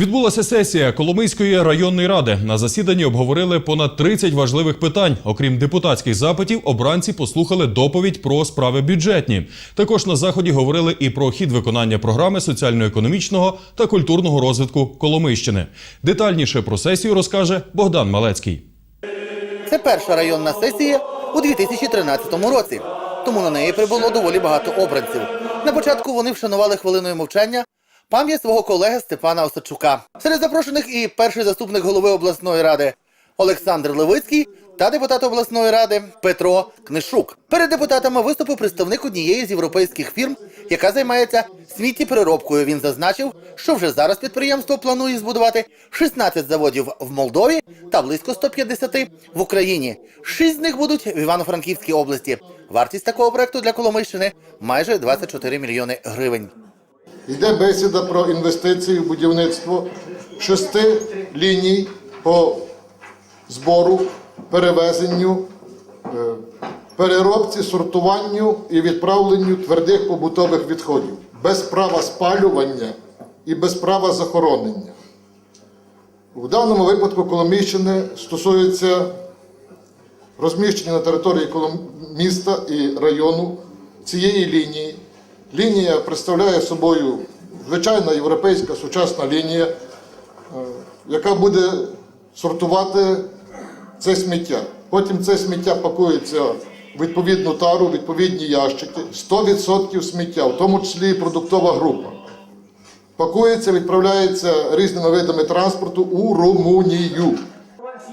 Відбулася сесія Коломийської районної ради. На засіданні обговорили понад 30 важливих питань. Окрім депутатських запитів, обранці послухали доповідь про справи бюджетні. Також на заході говорили і про хід виконання програми соціально-економічного та культурного розвитку Коломийщини. Детальніше про сесію розкаже Богдан Малецький. Це перша районна сесія у 2013 році, тому на неї прибуло доволі багато обранців. На початку вони вшанували хвилиною мовчання пам'ять свого колеги Степана Осадчука. Серед запрошених і перший заступник голови обласної ради Олександр Левицький та депутат обласної ради Петро Книшук. Перед депутатами виступив представник однієї з європейських фірм, яка займається сміттєпереробкою. Він зазначив, що вже зараз підприємство планує збудувати 16 заводів в Молдові та близько 150 в Україні. Шість з них будуть в Івано-Франківській області. Вартість такого проекту для Коломийщини майже 24 мільйони гривень. Йде бесіда про інвестиції в будівництво шести ліній по збору, перевезенню, е, переробці, сортуванню і відправленню твердих побутових відходів без права спалювання і без права захоронення. В даному випадку Коломійщини стосується розміщення на території міста і району цієї лінії. Лінія представляє собою звичайна європейська сучасна лінія, е, яка буде сортувати це сміття. Потім це сміття пакується в відповідну тару, відповідні ящики. 100% сміття, в тому числі і продуктова група. Пакується, відправляється різними видами транспорту у Румунію.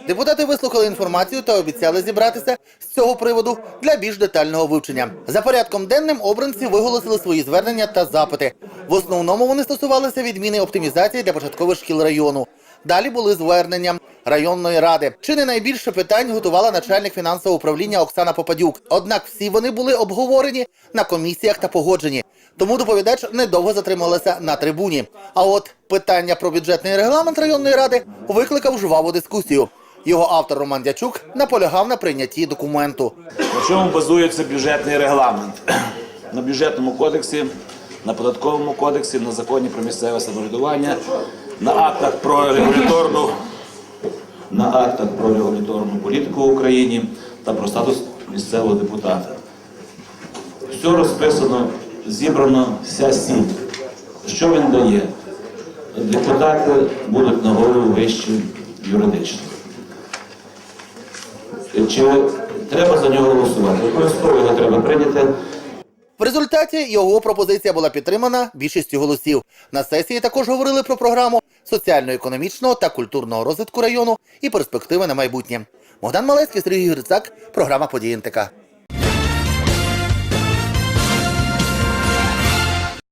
Депутати вислухали інформацію та обіцяли зібратися з цього приводу для більш детального вивчення. За порядком денним обранці виголосили свої звернення та запити. В основному вони стосувалися відміни оптимізації для початкових шкіл району. Далі були звернення районної ради. Чи не найбільше питань готувала начальник фінансового управління Оксана Попадюк. Однак всі вони були обговорені на комісіях та погоджені. Тому доповідач недовго затрималася на трибуні. А от питання про бюджетний регламент районної ради викликав жваву дискусію. Його автор Роман Дячук наполягав на прийнятті документу. На чому базується бюджетний регламент? На бюджетному кодексі, на податковому кодексі, на законі про місцеве самоврядування, на актах про регуляторну, на актах про регуляторну політику в Україні та про статус місцевого депутата. Все розписано, зібрано, вся сіль. Що він дає? Депутати будуть на голову вищі юридично. Чи треба за нього голосувати? Обов'язково його треба прийняти. В результаті його пропозиція була підтримана більшістю голосів. На сесії також говорили про програму соціально-економічного та культурного розвитку району і перспективи на майбутнє. Богдан Малецький, Сергій Грицак, програма «Події НТК».